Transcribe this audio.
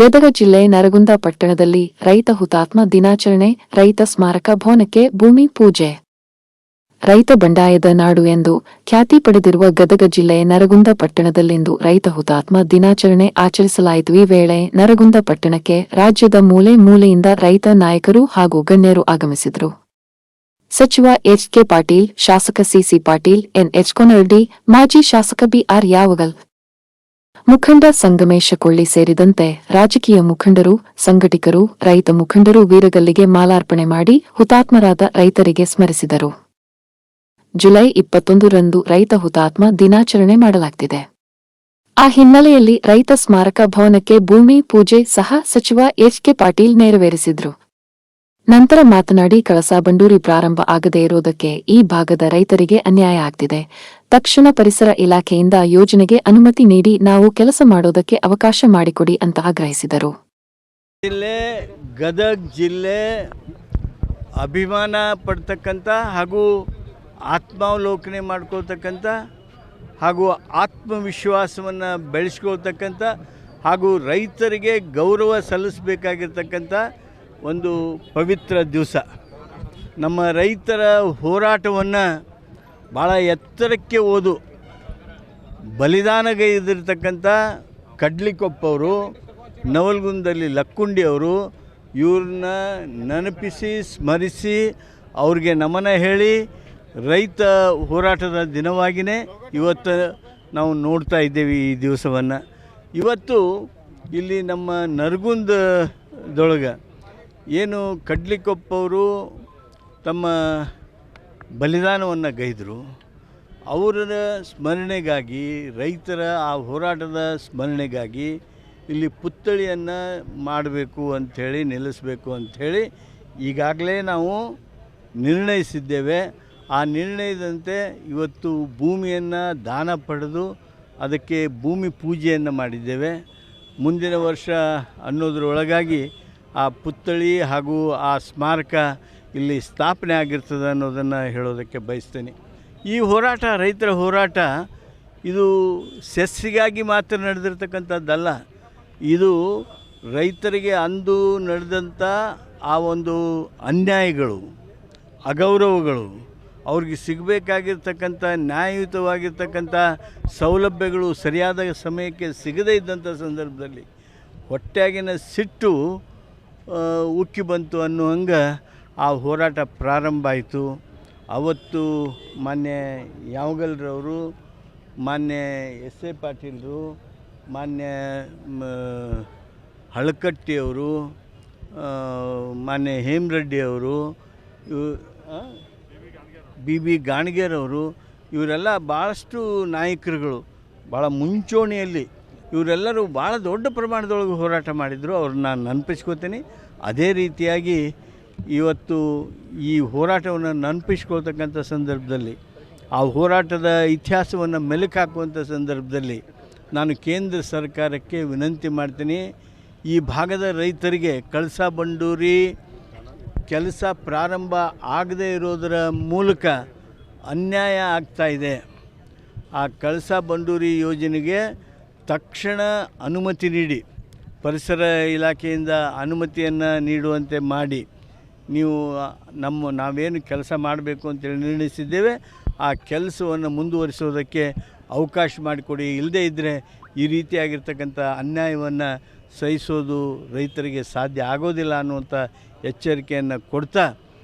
ಗದಗ ಜಿಲ್ಲೆ ನರಗುಂದ ಪಟ್ಟಣದಲ್ಲಿ ರೈತ ಹುತಾತ್ಮ ದಿನಾಚರಣೆ, ರೈತ ಸ್ಮಾರಕ ಭವನಕ್ಕೆ ಭೂಮಿ ಪೂಜೆ. ರೈತ ಬಂಡಾಯದ ನಾಡು ಎಂದು ಖ್ಯಾತಿ ಪಡೆದಿರುವ ಗದಗ ಜಿಲ್ಲೆ ನರಗುಂದ ಪಟ್ಟಣದಲ್ಲಿಂದು ರೈತ ಹುತಾತ್ಮ ದಿನಾಚರಣೆ ಆಚರಿಸಲಾಯಿತು. ಈ ವೇಳೆ ನರಗುಂದ ಪಟ್ಟಣಕ್ಕೆ ರಾಜ್ಯದ ಮೂಲೆ ಮೂಲೆಯಿಂದ ರೈತ ನಾಯಕರು ಹಾಗೂ ಗಣ್ಯರು ಆಗಮಿಸಿದರು. ಸಚಿವ ಎಚ್ ಕೆ ಪಾಟೀಲ್, ಶಾಸಕ CC Patil, N H Konardi ಮಾಜಿ ಶಾಸಕ ಬಿಆರ್ ಯಾವಗಲ್ ಮುಖಂಡ ಸಂಗಮೇಶ ಕೊಳ್ಳಿ ಸೇರಿದಂತೆ ರಾಜಕೀಯ ಮುಖಂಡರು, ಸಂಘಟಿಕರು, ರೈತ ಮುಖಂಡರು ವೀರಗಲ್ಲಿಗೆ ಮಾಲಾರ್ಪಣೆ ಮಾಡಿ ಹುತಾತ್ಮರಾದ ರೈತರಿಗೆ ಸ್ಮರಿಸಿದರು. ಜುಲೈ ಇಪ್ಪತ್ತೊಂದರಂದು ರೈತ ಹುತಾತ್ಮ ದಿನಾಚರಣೆ ಮಾಡಲಾಗ್ತಿದೆ. ಆ ಹಿನ್ನೆಲೆಯಲ್ಲಿ ರೈತ ಸ್ಮಾರಕ ಭವನಕ್ಕೆ ಭೂಮಿ, ಪೂಜೆ ಸಹ ಸಚಿವ ಎಚ್ ಕೆ ಪಾಟೀಲ್ ನೆರವೇರಿಸಿದ್ರು. ನಂತರ ಮಾತನಾಡಿ ಕಳಸಾ ಬಂಡೂರಿ ಪ್ರಾರಂಭ ಆಗದೇ ಇರುವುದಕ್ಕೆ ಈ ಭಾಗದ ರೈತರಿಗೆ ಅನ್ಯಾಯ ಆಗ್ತಿದೆ. ತಕ್ಷಣ ಪರಿಸರ ಇಲಾಖೆಯಿಂದ ಯೋಜನೆಗೆ ಅನುಮತಿ ನೀಡಿ ನಾವು ಕೆಲಸ ಮಾಡೋದಕ್ಕೆ ಅವಕಾಶ ಮಾಡಿಕೊಡಿ ಅಂತ ಆಗ್ರಹಿಸಿದರು. ಜಿಲ್ಲೆ, ಗದಗ ಜಿಲ್ಲೆ ಅಭಿಮಾನ ಪಡ್ತಕ್ಕಂಥ ಹಾಗೂ ಆತ್ಮಾವಲೋಕನೆ ಮಾಡ್ಕೊಳ್ತಕ್ಕಂಥ ಹಾಗೂ ಆತ್ಮವಿಶ್ವಾಸವನ್ನು ಬೆಳೆಸ್ಕೊಳ್ತಕ್ಕಂಥ ಹಾಗೂ ರೈತರಿಗೆ ಗೌರವ ಸಲ್ಲಿಸಬೇಕಾಗಿರ್ತಕ್ಕಂಥ ಒಂದು ಪವಿತ್ರ ದಿವಸ. ನಮ್ಮ ರೈತರ ಹೋರಾಟವನ್ನು ಭಾಳ ಎತ್ತರಕ್ಕೆ ಓದು. ಬಲಿದಾನಗೈದಿರ್ತಕ್ಕಂಥ ಕಡ್ಲಿಕೊಪ್ಪವರು ನವಲ್ಗುಂದಲ್ಲಿ ಲಕ್ಕುಂಡಿ ಅವರು, ಇವ್ರನ್ನ ನೆನಪಿಸಿ, ಸ್ಮರಿಸಿ, ಅವ್ರಿಗೆ ನಮನ ಹೇಳಿ ರೈತ ಹೋರಾಟದ ದಿನವಾಗಿಯೇ ಇವತ್ತು ನಾವು ನೋಡ್ತಾ ಇದ್ದೇವೆ ಈ ದಿವಸವನ್ನು. ಇವತ್ತು ಇಲ್ಲಿ ನಮ್ಮ ನರಗುಂದದೊಳಗೆ ಏನು ಕಡ್ಲಿಕೊಪ್ಪವರು ತಮ್ಮ ಬಲಿದಾನವನ್ನು ಗೈದರು ಅವರ ಸ್ಮರಣೆಗಾಗಿ, ರೈತರ ಆ ಹೋರಾಟದ ಸ್ಮರಣೆಗಾಗಿ ಇಲ್ಲಿ ಪುತ್ಥಳಿಯನ್ನು ಮಾಡಬೇಕು ಅಂಥೇಳಿ, ನಿಲ್ಲಿಸಬೇಕು ಅಂಥೇಳಿ ಈಗಾಗಲೇ ನಾವು ನಿರ್ಣಯಿಸಿದ್ದೇವೆ. ಆ ನಿರ್ಣಯದಂತೆ ಇವತ್ತು ಭೂಮಿಯನ್ನು ದಾನ ಪಡೆದು ಅದಕ್ಕೆ ಭೂಮಿ ಪೂಜೆಯನ್ನು ಮಾಡಿದ್ದೇವೆ. ಮುಂದಿನ ವರ್ಷ ಅನ್ನೋದರೊಳಗಾಗಿ ಆ ಪುತ್ಥಳಿ ಹಾಗೂ ಆ ಸ್ಮಾರಕ ಇಲ್ಲಿ ಸ್ಥಾಪನೆ ಆಗಿರ್ತದೆ ಅನ್ನೋದನ್ನು ಹೇಳೋದಕ್ಕೆ ಬಯಸ್ತೇನೆ. ಈ ಹೋರಾಟ, ರೈತರ ಹೋರಾಟ, ಇದು ಸೆಸ್ಸಿಗಾಗಿ ಮಾತ್ರ ನಡೆದಿರ್ತಕ್ಕಂಥದ್ದಲ್ಲ. ಇದು ರೈತರಿಗೆ ಅಂದು ನಡೆದಂಥ ಆ ಒಂದು ಅನ್ಯಾಯಗಳು, ಅಗೌರವಗಳು, ಅವ್ರಿಗೆ ಸಿಗಬೇಕಾಗಿರ್ತಕ್ಕಂಥ, ನ್ಯಾಯಯುತವಾಗಿರ್ತಕ್ಕಂಥ ಸೌಲಭ್ಯಗಳು ಸರಿಯಾದ ಸಮಯಕ್ಕೆ ಸಿಗದೇ ಇದ್ದಂಥ ಸಂದರ್ಭದಲ್ಲಿ ಹೊಟ್ಟೆಯಾಗಿನ ಸಿಟ್ಟು ಉಕ್ಕಿ ಬಂತು ಅನ್ನೋ ಆ ಹೋರಾಟ ಪ್ರಾರಂಭ ಆಯಿತು ಅವತ್ತು ಮಾನ್ಯ ಯಾವಗಲ್ರವರು, ಮಾನ್ಯ ಎಸ್ ಎ ಪಾಟೀಲ್ರು, ಮಾನ್ಯ ಹಳಕಟ್ಟಿಯವರು ಮಾನ್ಯ ಹೇಮರೆಡ್ಡಿಯವರು, ಇವು? ಬಿ ಬಿ ಗಾಣಗೇರವರು, ಇವರೆಲ್ಲ ಭಾಳಷ್ಟು ನಾಯಕರುಗಳು, ಭಾಳ ಮುಂಚೂಣಿಯಲ್ಲಿ ಇವರೆಲ್ಲರೂ ಭಾಳ ದೊಡ್ಡ ಪ್ರಮಾಣದೊಳಗೆ ಹೋರಾಟ ಮಾಡಿದರು ಅವ್ರನ್ನ ನಾನು ನೆನಪಿಸ್ಕೋತೀನಿ ಅದೇ ರೀತಿಯಾಗಿ ಇವತ್ತು ಈ ಹೋರಾಟವನ್ನು ನೆನಪಿಸ್ಕೊಳ್ತಕ್ಕಂಥ ಸಂದರ್ಭದಲ್ಲಿ, ಆ ಹೋರಾಟದ ಇತಿಹಾಸವನ್ನು ಮೆಲುಕು ಹಾಕುವಂಥ ಸಂದರ್ಭದಲ್ಲಿ ನಾನು ಕೇಂದ್ರ ಸರ್ಕಾರಕ್ಕೆ ವಿನಂತಿ ಮಾಡ್ತೀನಿ. ಈ ಭಾಗದ ರೈತರಿಗೆ ಕಳಸಾ ಬಂಡೂರಿ ಕೆಲಸ ಪ್ರಾರಂಭ ಆಗದೇ ಇರೋದರ ಮೂಲಕ ಅನ್ಯಾಯ ಆಗ್ತಾ ಇದೆ. ಆ ಕಳಸಾ ಬಂಡೂರಿ ಯೋಜನೆಗೆ ತಕ್ಷಣ ಅನುಮತಿ ನೀಡಿ, ಪರಿಸರ ಇಲಾಖೆಯಿಂದ ಅನುಮತಿಯನ್ನು ನೀಡುವಂತೆ ಮಾಡಿ ನೀವು ನಮ್ಮ, ನಾವೇನು ಕೆಲಸ ಮಾಡಬೇಕು ಅಂತೇಳಿ ನಿರ್ಣಯಿಸಿದ್ದೇವೆ, ಆ ಕೆಲಸವನ್ನು ಮುಂದುವರಿಸೋದಕ್ಕೆ ಅವಕಾಶ ಮಾಡಿಕೊಡಿ. ಇಲ್ಲದೇ ಇದ್ದರೆ ಈ ರೀತಿಯಾಗಿರ್ತಕ್ಕಂಥ ಅನ್ಯಾಯವನ್ನು ಸಹಿಸೋದು ರೈತರಿಗೆ ಸಾಧ್ಯ ಆಗೋದಿಲ್ಲ ಅನ್ನುವಂಥ ಎಚ್ಚರಿಕೆಯನ್ನು ಕೊಡ್ತಾ